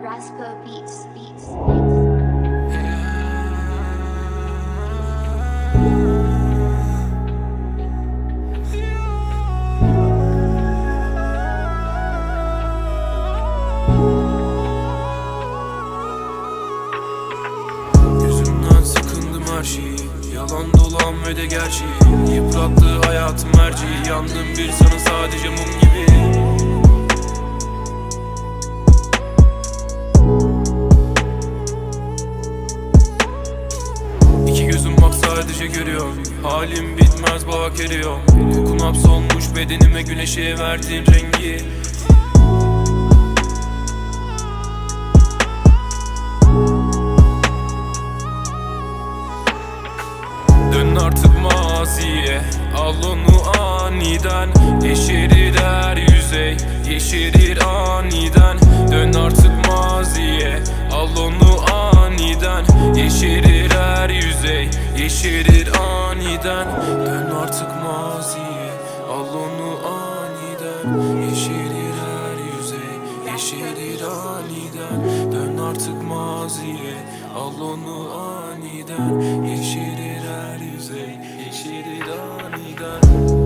Raspa Beats, Beats. Her şeyi Yalan dolan ve de gerçeği. Yıprattı hayatım merceği Yandım bir sana sadece mum gibi. İki gözüm bak sadece görüyor Halim bitmez bak eriyor Kokun hapsolmuş bedenime güneşe verdiğin rengi artık maziye. Al onu aniden Yeşerir her yüzey. Yeşerir aniden Dön artık maziye. Al onu aniden Yeşerir her yüzey. Yeşerir aniden Dön artık maziye. Al onu aniden Yeşerir her yüzey. Yeşerir aniden Dön artık maziye. Al onu aniden Yeşerir her yüzey Yeşerir aniden